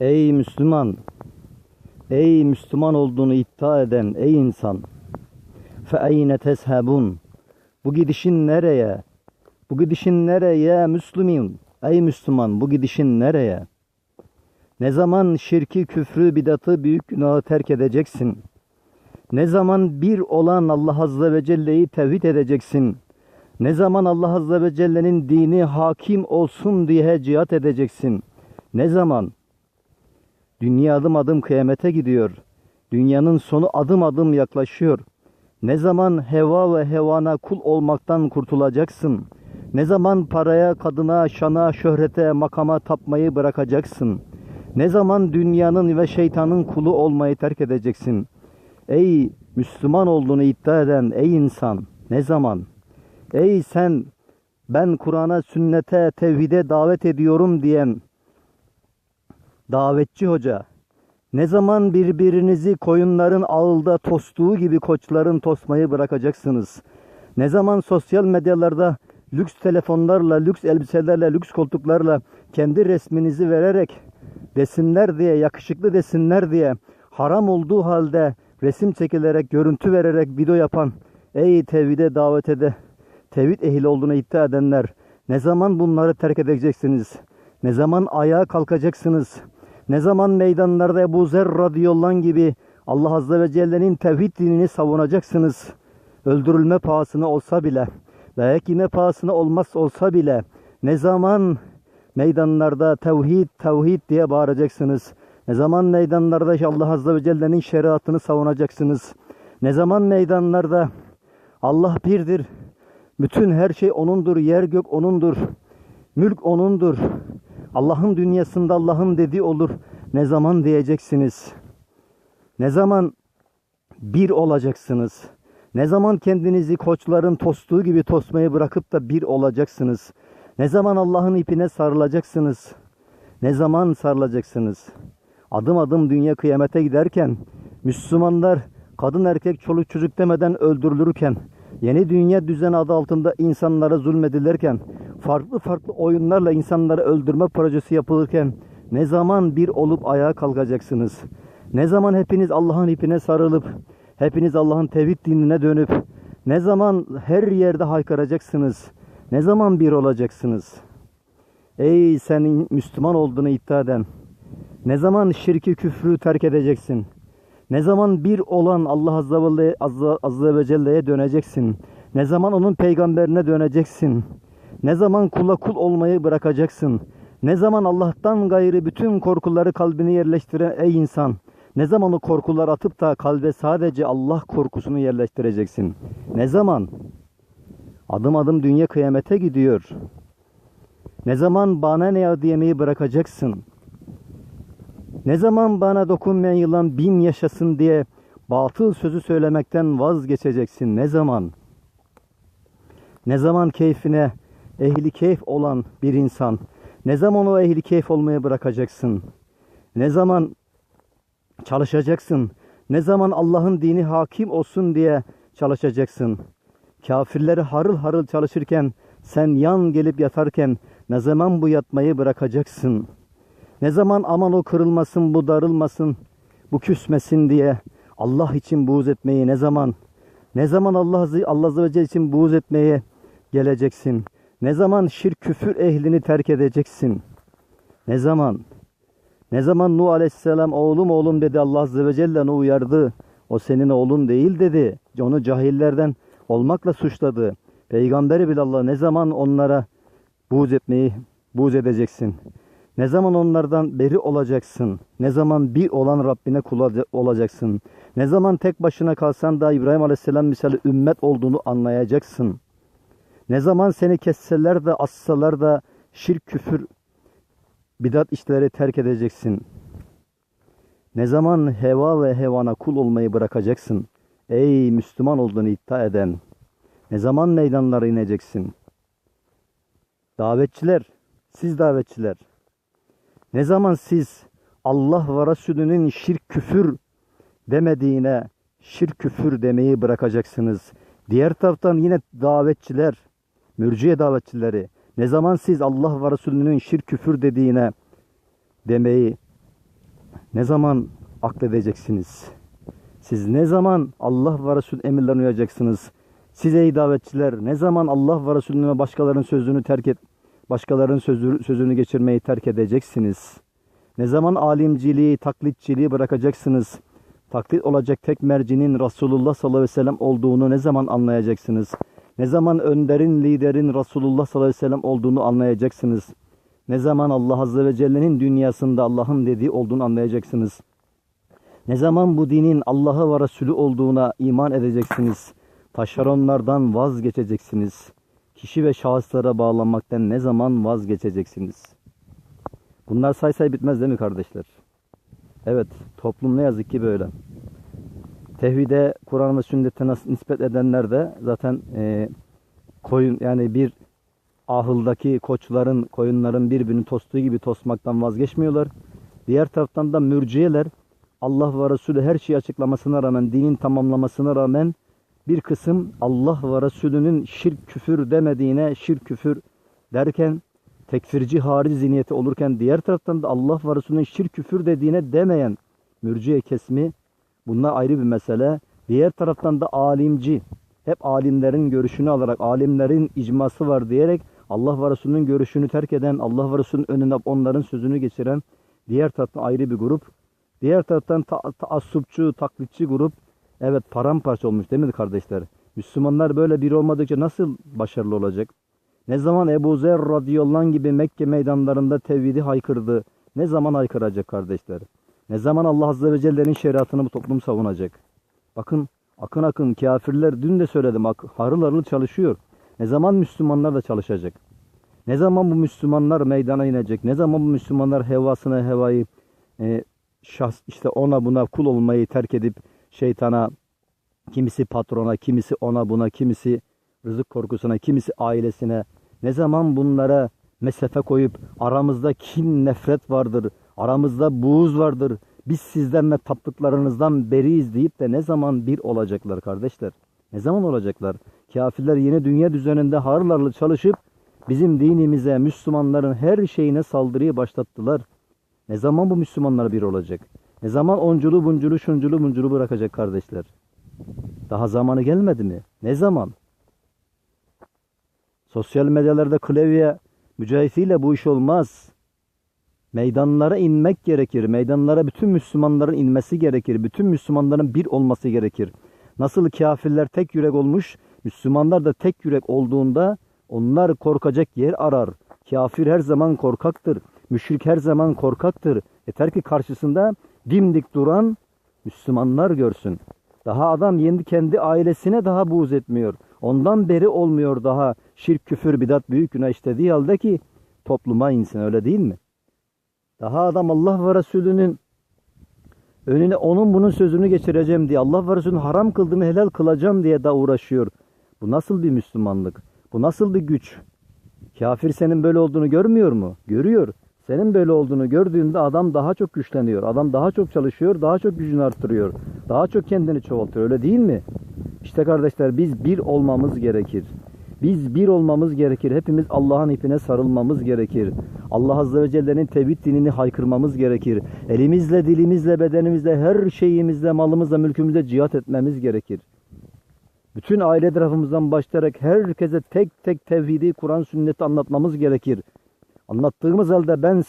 Ey Müslüman! Ey Müslüman olduğunu iddia eden ey insan! فَاَيْنَ تَذْهَبُونَ Bu gidişin nereye? Bu gidişin nereye Müslümin? Ey Müslüman bu gidişin nereye? Ne zaman şirki, küfrü, bidatı, büyük günahı terk edeceksin? Ne zaman bir olan Allah Azze ve Celle'yi tevhid edeceksin? Ne zaman Allah Azze ve Celle'nin dini hakim olsun diye cihat edeceksin? Ne zaman? Dünya adım adım kıyamete gidiyor. Dünyanın sonu adım adım yaklaşıyor. Ne zaman heva ve hevana kul olmaktan kurtulacaksın? Ne zaman paraya, kadına, şana, şöhrete, makama tapmayı bırakacaksın? Ne zaman dünyanın ve şeytanın kulu olmayı terk edeceksin? Ey Müslüman olduğunu iddia eden ey insan ne zaman? Ey sen ben Kur'an'a, sünnete, tevhide davet ediyorum diyen davetçi hoca ne zaman birbirinizi koyunların ağılda tostuğu gibi koçların tosmayı bırakacaksınız? Ne zaman sosyal medyalarda lüks telefonlarla, lüks elbiselerle, lüks koltuklarla kendi resminizi vererek desinler diye, yakışıklı desinler diye haram olduğu halde resim çekilerek, görüntü vererek video yapan ey tevhide davet ede, tevhid ehli olduğunu iddia edenler ne zaman bunları terk edeceksiniz? Ne zaman ayağa kalkacaksınız? Ne zaman meydanlarda Ebu Zer radıyallahu gibi Allah Azze ve Celle'nin tevhid dinini savunacaksınız? Öldürülme pahasına olsa bile, dayak yeme pahasına olmaz olsa bile ne zaman meydanlarda tevhid tevhid diye bağıracaksınız? Ne zaman meydanlarda Allah Azze ve Celle'nin şeriatını savunacaksınız? Ne zaman meydanlarda Allah birdir, bütün her şey O'nundur, yer gök O'nundur, mülk O'nundur. Allah'ın dünyasında Allah'ın dediği olur. Ne zaman diyeceksiniz? Ne zaman bir olacaksınız? Ne zaman kendinizi koçların tostuğu gibi tosmayı bırakıp da bir olacaksınız? Ne zaman Allah'ın ipine sarılacaksınız? Ne zaman sarılacaksınız? Adım adım dünya kıyamete giderken Müslümanlar kadın erkek çoluk çocuk demeden öldürülürken yeni dünya düzen adı altında insanlara zulmedilirken farklı farklı oyunlarla insanları öldürme projesi yapılırken ne zaman bir olup ayağa kalkacaksınız? Ne zaman hepiniz Allah'ın ipine sarılıp hepiniz Allah'ın tevhid dinine dönüp ne zaman her yerde haykıracaksınız? Ne zaman bir olacaksınız? Ey senin Müslüman olduğunu iddia eden ne zaman şirki küfrü terk edeceksin? Ne zaman bir olan Allah Azze ve, Celle'ye döneceksin? Ne zaman onun peygamberine döneceksin? Ne zaman kula kul olmayı bırakacaksın? Ne zaman Allah'tan gayrı bütün korkuları kalbine yerleştiren ey insan? Ne zaman o korkular atıp da kalbe sadece Allah korkusunu yerleştireceksin? Ne zaman? Adım adım dünya kıyamete gidiyor. Ne zaman bana ne ya diyemeyi bırakacaksın? Ne zaman bana dokunmayan yılan bin yaşasın diye batıl sözü söylemekten vazgeçeceksin? Ne zaman? Ne zaman keyfine ehli keyif olan bir insan, ne zaman o ehli keyif olmayı bırakacaksın? Ne zaman çalışacaksın? Ne zaman Allah'ın dini hakim olsun diye çalışacaksın? Kafirleri harıl harıl çalışırken, sen yan gelip yatarken ne zaman bu yatmayı bırakacaksın? Ne zaman aman o kırılmasın, bu darılmasın, bu küsmesin diye Allah için buğz etmeyi ne zaman? Ne zaman Allah, Allah Azze ve Celle için buğz etmeye geleceksin? Ne zaman şirk küfür ehlini terk edeceksin? Ne zaman? Ne zaman Nuh Aleyhisselam oğlum oğlum dedi Allah Azze ve Celle onu uyardı. O senin oğlun değil dedi. Onu cahillerden olmakla suçladı. Peygamberi bile Allah ne zaman onlara buğz etmeyi buğz edeceksin? Ne zaman onlardan beri olacaksın? Ne zaman bir olan Rabbine kul olacaksın? Ne zaman tek başına kalsan da İbrahim Aleyhisselam misali ümmet olduğunu anlayacaksın? Ne zaman seni kesseler de assalar da şirk küfür bidat işleri terk edeceksin? Ne zaman heva ve hevana kul olmayı bırakacaksın? Ey Müslüman olduğunu iddia eden! Ne zaman meydanlara ineceksin? Davetçiler, siz davetçiler, ne zaman siz Allah ve Resulünün şirk küfür demediğine şirk küfür demeyi bırakacaksınız. Diğer taraftan yine davetçiler, mürciye davetçileri ne zaman siz Allah ve Resulünün şirk küfür dediğine demeyi Ne zaman akledeceksiniz? Siz ne zaman Allah ve Resul emirlerine uyacaksınız? Siz ey davetçiler ne zaman Allah ve Resulüne ve başkalarının sözünü terk et, başkalarının sözü, sözünü geçirmeyi terk edeceksiniz? Ne zaman alimciliği, taklitçiliği bırakacaksınız? Taklit olacak tek mercinin Resulullah sallallahu aleyhi ve sellem olduğunu ne zaman anlayacaksınız? Ne zaman önderin, liderin Resulullah sallallahu aleyhi ve sellem olduğunu anlayacaksınız? Ne zaman Allah azze ve celle'nin dünyasında Allah'ın dediği olduğunu anlayacaksınız? Ne zaman bu dinin Allah'ı ve Resulü olduğuna iman edeceksiniz? Taşeronlardan vazgeçeceksiniz. Kişi ve şahıslara bağlanmaktan ne zaman vazgeçeceksiniz? Bunlar say say bitmez değil mi kardeşler? Evet, toplum ne yazık ki böyle. Tevhide, Kur'an ve sünnete nasıl nispet edenler de zaten e, koyun yani bir ahıldaki koçların, koyunların birbirini tostuğu gibi tosmaktan vazgeçmiyorlar. Diğer taraftan da mürciyeler Allah ve Resulü her şeyi açıklamasına rağmen, dinin tamamlamasına rağmen bir kısım Allah ve Resulünün şirk küfür demediğine şirk küfür derken tekfirci harici zihniyeti olurken diğer taraftan da Allah ve Resulünün şirk küfür dediğine demeyen mürciye kesmi bunlar ayrı bir mesele. Diğer taraftan da alimci hep alimlerin görüşünü alarak alimlerin icması var diyerek Allah ve Resulünün görüşünü terk eden Allah ve Resulünün önüne onların sözünü geçiren diğer taraftan ayrı bir grup. Diğer taraftan ta taassupçu, taklitçi grup evet paramparça olmuş değil mi kardeşler? Müslümanlar böyle biri olmadıkça nasıl başarılı olacak? Ne zaman Ebu Zer radıyallahu gibi Mekke meydanlarında tevhidi haykırdı? Ne zaman haykıracak kardeşler? Ne zaman Allah azze ve celle'nin şeriatını bu toplum savunacak? Bakın akın akın kafirler dün de söyledim harıl harıl çalışıyor. Ne zaman Müslümanlar da çalışacak? Ne zaman bu Müslümanlar meydana inecek? Ne zaman bu Müslümanlar hevasına hevayı e, şahs işte ona buna kul olmayı terk edip şeytana kimisi patrona, kimisi ona buna, kimisi rızık korkusuna, kimisi ailesine ne zaman bunlara mesafe koyup aramızda kin, nefret vardır, aramızda buğuz vardır, biz sizden ve taptıklarınızdan beriyiz deyip de ne zaman bir olacaklar kardeşler? Ne zaman olacaklar? Kafirler yeni dünya düzeninde harlarlı çalışıp bizim dinimize, Müslümanların her şeyine saldırıyı başlattılar. Ne zaman bu Müslümanlar bir olacak? Ne zaman onculu bunculu şunculu bunculu bırakacak kardeşler? Daha zamanı gelmedi mi? Ne zaman? Sosyal medyalarda klavye mücahisiyle bu iş olmaz. Meydanlara inmek gerekir. Meydanlara bütün Müslümanların inmesi gerekir. Bütün Müslümanların bir olması gerekir. Nasıl kafirler tek yürek olmuş, Müslümanlar da tek yürek olduğunda onlar korkacak yer arar. Kafir her zaman korkaktır. Müşrik her zaman korkaktır. Yeter ki karşısında dimdik duran Müslümanlar görsün. Daha adam yendi kendi ailesine daha buğz etmiyor. Ondan beri olmuyor daha şirk, küfür, bidat, büyük günah işlediği halde ki topluma insin öyle değil mi? Daha adam Allah ve Resulünün önüne onun bunun sözünü geçireceğim diye Allah ve Resulünün haram kıldığını helal kılacağım diye da uğraşıyor. Bu nasıl bir Müslümanlık? Bu nasıl bir güç? Kafir senin böyle olduğunu görmüyor mu? Görüyor. Senin böyle olduğunu gördüğünde adam daha çok güçleniyor. Adam daha çok çalışıyor, daha çok gücünü arttırıyor. Daha çok kendini çoğaltıyor. Öyle değil mi? İşte kardeşler biz bir olmamız gerekir. Biz bir olmamız gerekir. Hepimiz Allah'ın ipine sarılmamız gerekir. Allah Azze ve Celle'nin tevhid dinini haykırmamız gerekir. Elimizle, dilimizle, bedenimizle, her şeyimizle, malımızla, mülkümüzle cihat etmemiz gerekir. Bütün aile etrafımızdan başlayarak herkese tek tek tevhidi, Kur'an, sünneti anlatmamız gerekir. Anlattığımız halde ben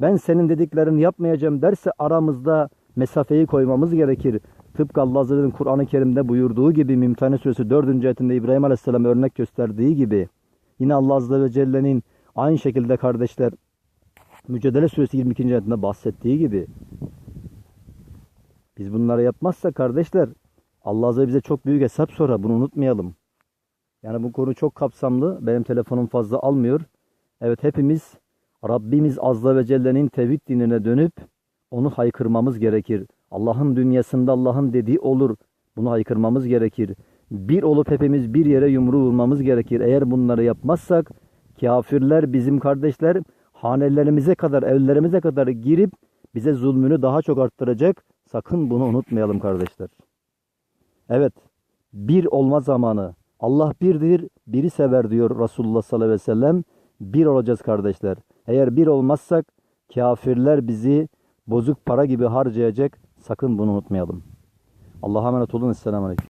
ben senin dediklerini yapmayacağım derse aramızda mesafeyi koymamız gerekir. Tıpkı Allah Azze ve Celle'nin Kur'an-ı Kerim'de buyurduğu gibi Mümtehane Suresi 4. ayetinde İbrahim Aleyhisselam örnek gösterdiği gibi yine Allah Azze ve Celle'nin aynı şekilde kardeşler Mücadele Suresi 22. ayetinde bahsettiği gibi biz bunları yapmazsa kardeşler Allah Azze bize çok büyük hesap sorar. Bunu unutmayalım. Yani bu konu çok kapsamlı. Benim telefonum fazla almıyor. Evet hepimiz Rabbimiz Azze ve Celle'nin tevhid dinine dönüp onu haykırmamız gerekir. Allah'ın dünyasında Allah'ın dediği olur. Bunu haykırmamız gerekir. Bir olup hepimiz bir yere yumru vurmamız gerekir. Eğer bunları yapmazsak kafirler bizim kardeşler hanelerimize kadar, evlerimize kadar girip bize zulmünü daha çok arttıracak. Sakın bunu unutmayalım kardeşler. Evet, bir olma zamanı. Allah birdir, biri sever diyor Resulullah sallallahu aleyhi ve sellem. Bir olacağız kardeşler. Eğer bir olmazsak kafirler bizi bozuk para gibi harcayacak. Sakın bunu unutmayalım. Allah'a emanet olun. Esselamu Aleyküm.